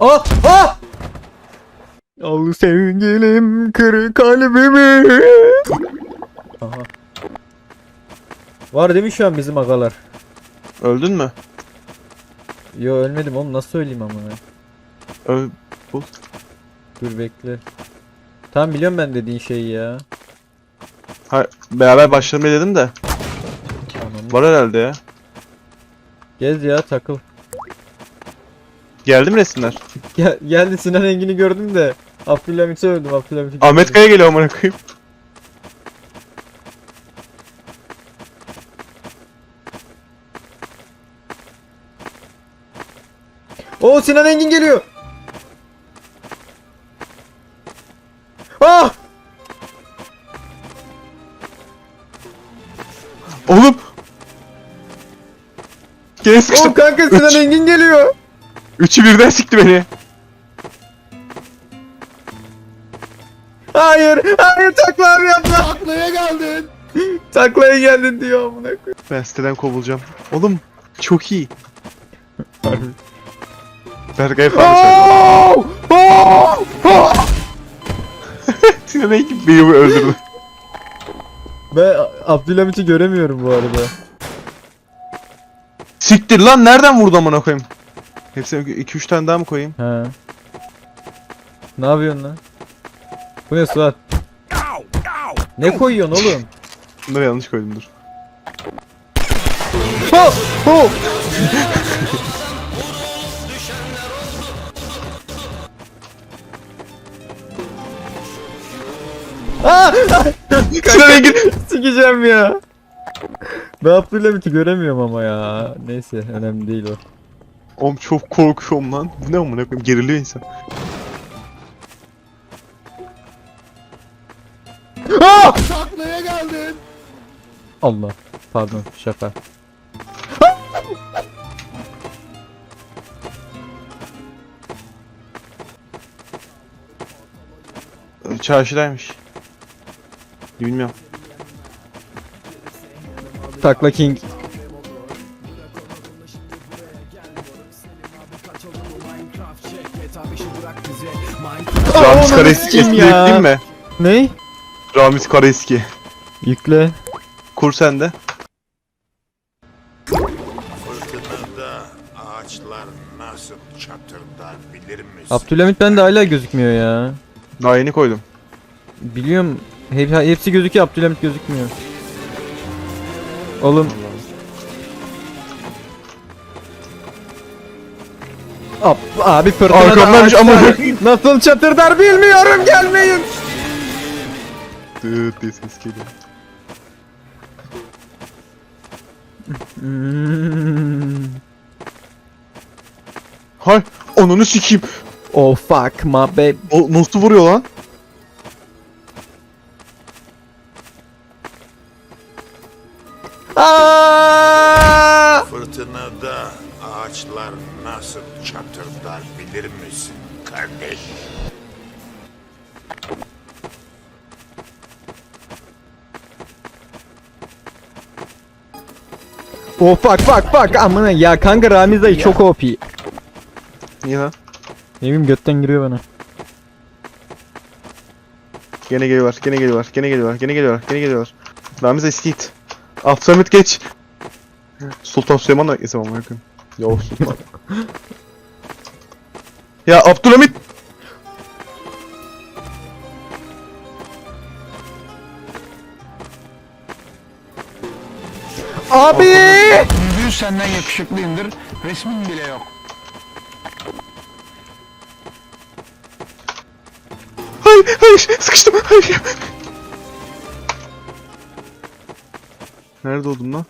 Ah! Ah! Al sevgilim kır kalbimi. Aha. Var değil mi şu an bizim agalar? Öldün mü? Yo ölmedim oğlum nasıl söyleyeyim ama. Öl... Dur bekle. Tamam biliyorum ben dediğin şeyi ya. Ha, beraber başlamayı dedim de. Ananı. Var herhalde ya. Gez ya takıl. Geldi mi resimler? Gel, geldi Sinan Engin'i gördüm de. Abdülhamit'i öldüm Abdülhamit'i Ahmet. Kaya geliyor amına koyayım. Oo Sinan Engin geliyor. Ah! Oğlum! Sıkıştım. Oğlum kanka Sinan. Engin geliyor. Üçü birden sikti beni. Hayır, hayır takla abi yapma. Taklaya geldin. Taklaya geldin diyor amına koyayım. Ben siteden kovulacağım. Oğlum çok iyi. Berkay falan söyledi. Sinan Engin beni öldürdü. Ben Abdülhamit'i göremiyorum bu arada. Siktir lan nereden vurdu amına koyayım? Hepsine 2-3 tane daha mı koyayım? He. Ne yapıyorsun lan? Bu ne Suat? Ne koyuyorsun oğlum? Bunları yanlış koydum dur. Oh! Oh! Ah! Sinan Engin! Sikeceğim ya. Ben Abdülhamit'i göremiyorum ama ya. Neyse önemli değil o. Oğlum çok korkuyorum lan. Bu ne amına koyayım? Geriliyor insan. Ah! Taklaya geldin. Allah. Pardon şaka. Çarşıdaymış. Bilmiyorum. Takla King. Ramiz onu Karaeski sikeyim eski ya. yükleyeyim mi? Ne? Ramiz Karaeski. Yükle. Kur sende. Fırtınada ağaçlar nasıl çatırdar bilir misin? Abdülhamit bende hala gözükmüyor ya. Daha yeni koydum. Biliyorum. Hep, hepsi gözüküyor Abdülhamit gözükmüyor. Oğlum. Ab, abi fırtınada Arkamdaymış ama- ağaçlar Nasıl çatırdar bilmiyorum gelmeyin. Dıt diye ses geliyor. Hmm. Hay onunu sikeyim. Oh fuck my baby. O nasıl vuruyor lan? Aa! Fırtınada ağaçlar nasıl çatırdar bilir misin kardeş? Oh fuck fuck fuck amına ya kanka Ramiz dayı çok OP. Niye lan? Evim götten giriyor bana. Gene geliyorlar, gene geliyorlar, gene geliyorlar, gene geliyorlar, gene geliyorlar. Ramiz eski it. Abdülhamit geç. Sultan Süleyman da isem ama yakın. Yavuz Sultan. ya Abdülhamit! Abi! Yüzüğü senden yakışıklıyımdır. Resmin bile yok. Hayır, hayır, sıkıştım, hayır. Nerede oldum lan?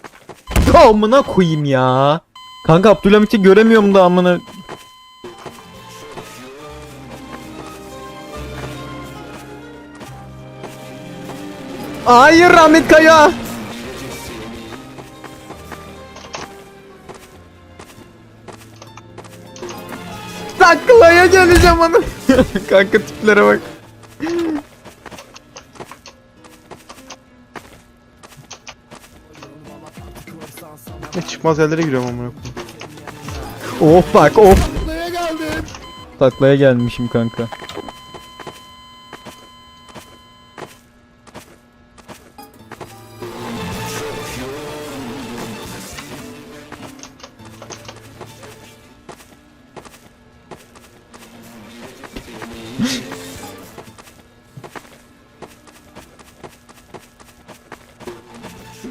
Amına koyayım ya. Kanka Abdülhamit'i göremiyorum da amına. Hayır Rahmet Kaya. Taklaya geleceğim onu. Kanka tiplere bak. Ne çıkmaz yerlere giriyorum amına koyayım. Of bak of. Taklaya geldin. Taklaya gelmişim kanka.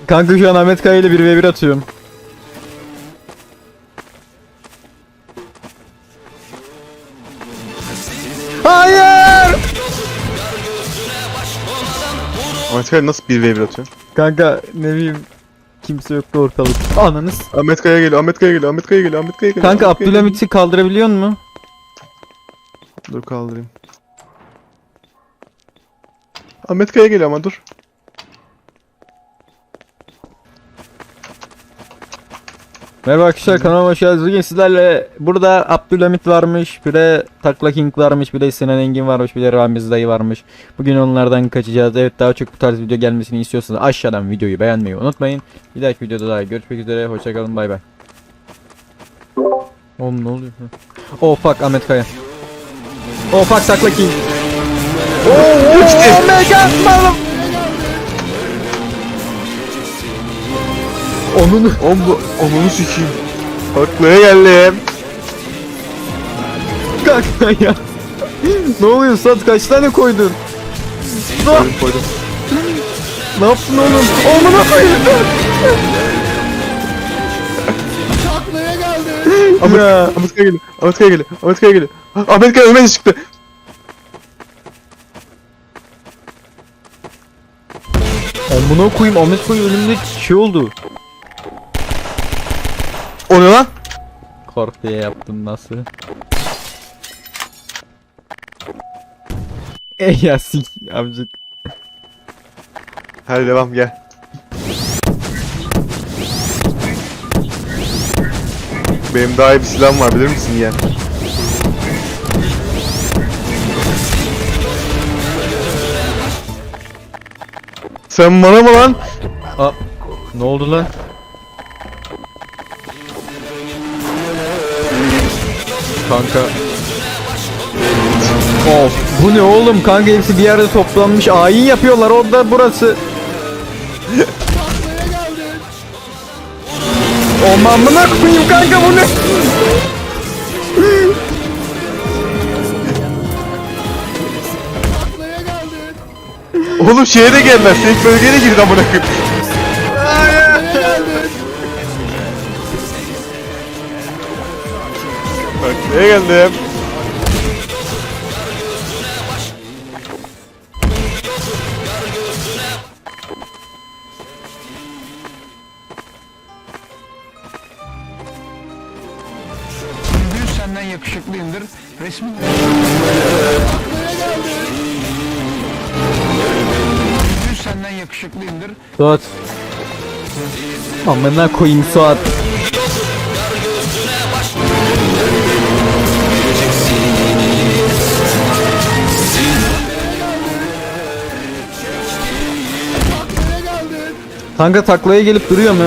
Kanka şu an Ahmet Kaya ile 1v1 atıyorum. Ahmet Kaya nasıl bir v atıyor? Kanka ne bileyim kimse yoktu ortalık. Ananız. Ahmet Kaya geliyor, Ahmet Kaya geliyor, Ahmet Kaya geliyor, Ahmet Kaya geliyor. Kanka Ahmet Kaya Abdülhamit'i kaldırabiliyor mu? geliyor. Dur kaldırayım. Ahmet Kaya geliyor ama dur. Merhaba arkadaşlar kanalıma hoş geldiniz. Bugün sizlerle burada Abdülhamit varmış, bir de Takla King varmış, bir de Sinan Engin varmış, bir de Ramiz dayı varmış. Bugün onlardan kaçacağız. Evet daha çok bu tarz video gelmesini istiyorsanız aşağıdan videoyu beğenmeyi unutmayın. Bir dahaki videoda daha görüşmek üzere. Hoşçakalın bay bay. Oğlum ne oluyor? Oh fuck Ahmet Kaya. Oh fuck Takla King. Oh, oh, oh my god Onun bu, onunu sikeyim. Taklaya geldim. Kanka ya. ne oluyor Sat kaç tane koydun? Koydum koydum. ne yaptın oğlum? Amına koyayım. Ahmet, Ya. Ahmet Kaya geliyor, Ahmet Kaya geliyor, Ahmet Kaya geliyor. Ah, Ahmet Kaya önüme çıktı. Amına koyayım Ahmet Koy önümde şey oldu. O ne lan? Kork diye yaptım nasıl? Ey ya sik amcık. Hadi devam gel. Benim daha iyi bir silahım var bilir misin yeğen? Sen bana mı lan? Aa, ne oldu lan? Kanka. Of bu ne oğlum kanka hepsi bir yerde toplanmış ayin yapıyorlar orada burası. O amına koyayım kanka bu ne? Oğlum şeye de gelmez. Tek bölgeye de girdi amına koyayım. Neye geldim? Senden yakışıklıyımdır. Resmin Düz senden yakışıklıyımdır. Suat. Amına koyayım Suat. Kanka taklaya gelip duruyor mu?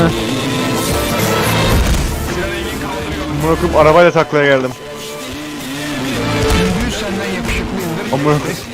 Amına arabayla taklaya geldim. Amına koyayım.